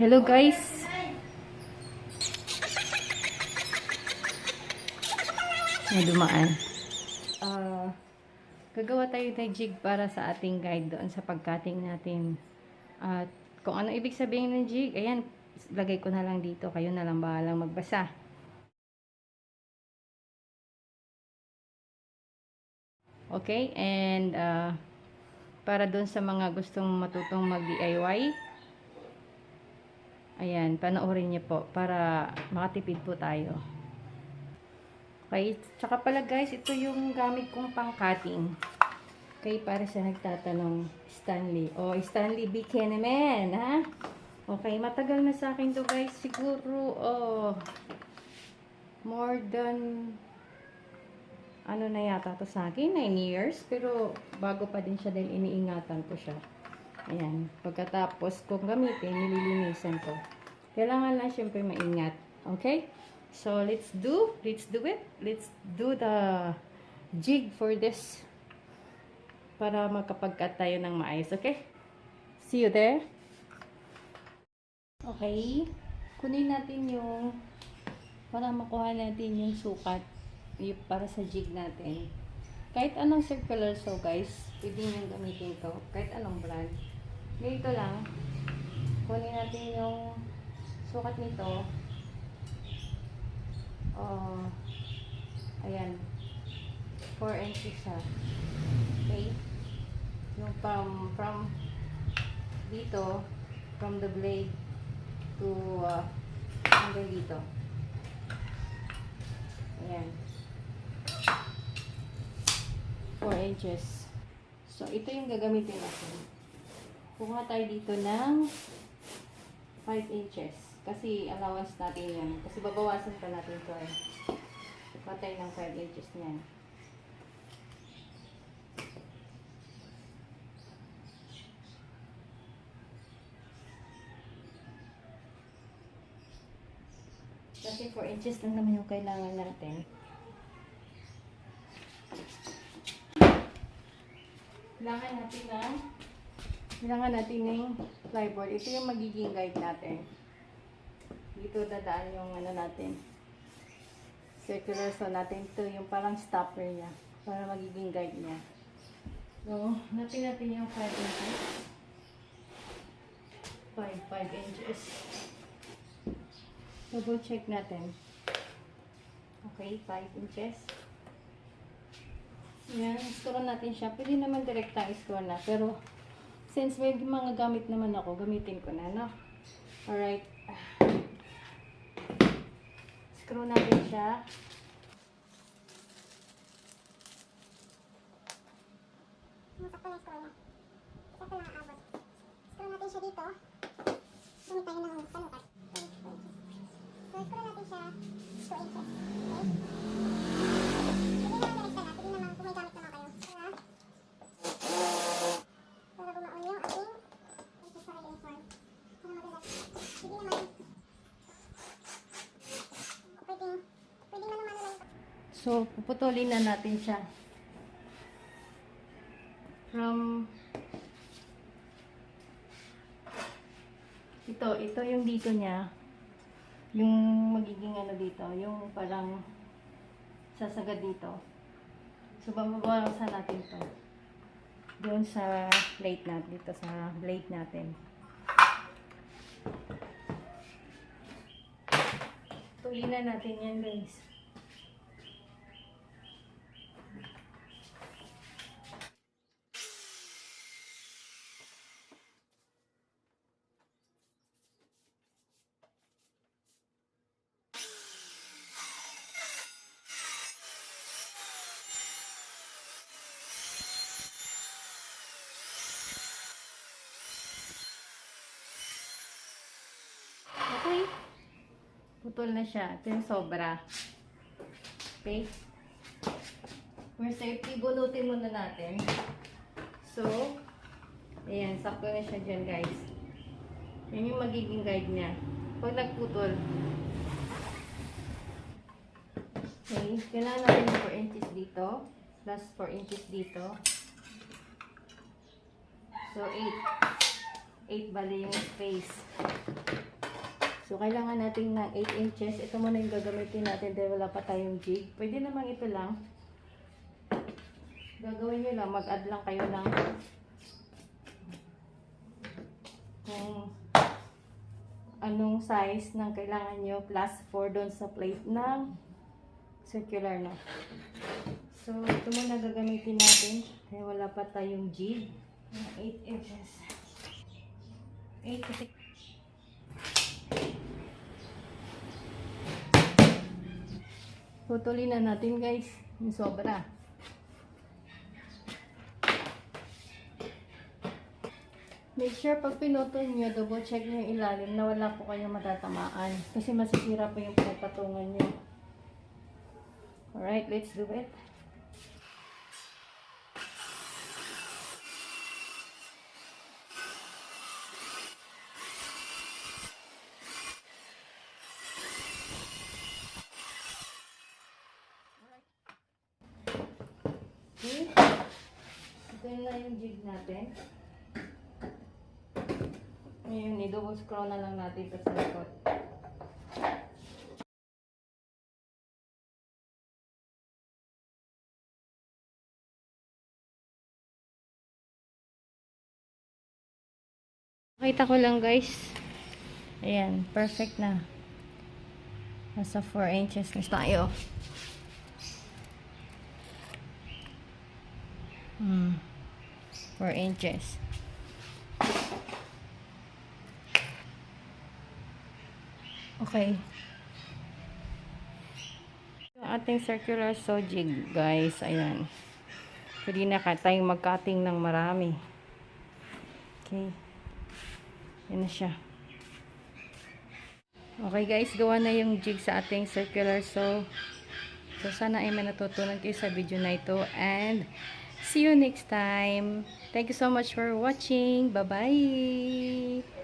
Hello guys. May dumaan. Ah, gagawa tayo ng jig para sa ating guide doon sa pagcutting natin. At kung ano ibig sabihin ng jig, ayan, lagay ko na lang dito. Kayo na lang bahalang magbasa. Okay, and ah, para doon sa mga gustong matutong mag-DIY, ayan, panoorin niyo po para makatipid po tayo. Okay, tsaka pala guys, ito yung gamit kong pang-cutting. Okay, para sa nagtatanong, Stanley. O, oh, Stanley B. Kenneman, ha? Okay, matagal na sa akin to guys. Siguro, oh, more than ano na yata to sa akin, 9 years. Pero, bago pa din siya dahil iniingatan ko siya. Ayan. Pagkatapos kung gamitin, nililinisan ko. Kailangan lang syempre maingat. Okay? So, let's do, let's do it. Let's do the jig for this para makapag-cut tayo ng maayos. Okay? See you there. Okay. Kunin natin yung para makuha natin yung sukat yung para sa jig natin. Kahit anong circular saw guys, pwede nyo gamitin to. Kahit anong brand. Ganito lang. Kunin natin yung sukat nito. Oh, ayan. 4 inches siya. Okay? Yung from, from dito, from the blade to uh, hanggang dito. Ayan. 4 inches. So, ito yung gagamitin natin. Kuha tayo dito ng 5 inches. Kasi allowance natin yan. Kasi babawasan pa natin ito eh. Kuha tayo ng 5 inches niyan. Kasi 4 inches lang naman yung kailangan natin. Kailangan natin ng kailangan natin ng flyboard. Ito yung magiging guide natin. Dito dadaan yung ano natin. Circular saw natin. Ito yung parang stopper niya. Para magiging guide niya. So, natin natin yung 5 inches. 5, 5 inches. Double check natin. Okay, 5 inches. Yan, score natin siya. Pwede naman direkta i-score na. Pero, since may mga gamit naman ako, gamitin ko na, no? Alright. Screw natin siya. Na scroll niya. Ang abot. Scroll natin siya dito. Gamit tayo ng panukat. So, scroll natin siya 2 inches. Okay? Pwede naman direkta na. Pwede naman kung may gamit naman kayo. Para, para bumaon yung ating ito sa uniform. Para mabigat. Pwede naman pwede, pwede man naman naman So, puputulin na natin siya. From ito, ito yung dito niya. Yung magiging ano dito, yung parang sasagad dito. So, babawasan natin to. Doon sa plate natin, dito sa blade natin. Tulinan natin yan guys. Okay. Putol na siya. Ito yung sobra. Okay. For safety, bunutin muna natin. So, ayan, sakto na siya dyan, guys. Yan yung magiging guide niya. Pag nagputol, okay, kailangan natin ng 4 inches dito, plus 4 inches dito. So, 8. 8 bali yung space. So, kailangan natin ng 8 inches. Ito muna yung gagamitin natin dahil wala pa tayong jig. Pwede namang ito lang. Gagawin nyo lang, mag-add lang kayo ng kung anong size ng kailangan nyo plus 4 doon sa plate ng circular na. So, ito muna gagamitin natin. Kaya wala pa tayong jig. 8 inches. 8 kasi Putulin na natin guys. Yung sobra. Make sure pag pinutol nyo, double check nyo yung ilalim na wala po kayong matatamaan. Kasi masisira po yung pinagpatungan nyo. Alright, let's do it. Okay. Ito na yung jig natin. Ngayon, i-double scroll na lang natin ito sa likod. Nakita ko lang guys. Ayan, perfect na. Nasa 4 inches na tayo. Hmm. 4 inches. Okay. Yung ating circular saw jig, guys. Ayan. Pwede na ka tayong mag-cutting ng marami. Okay. Yan na siya. Okay guys, gawa na yung jig sa ating circular saw. So, sana ay may natutunan kayo sa video na ito. And, see you next time. Thank you so much for watching. Bye-bye!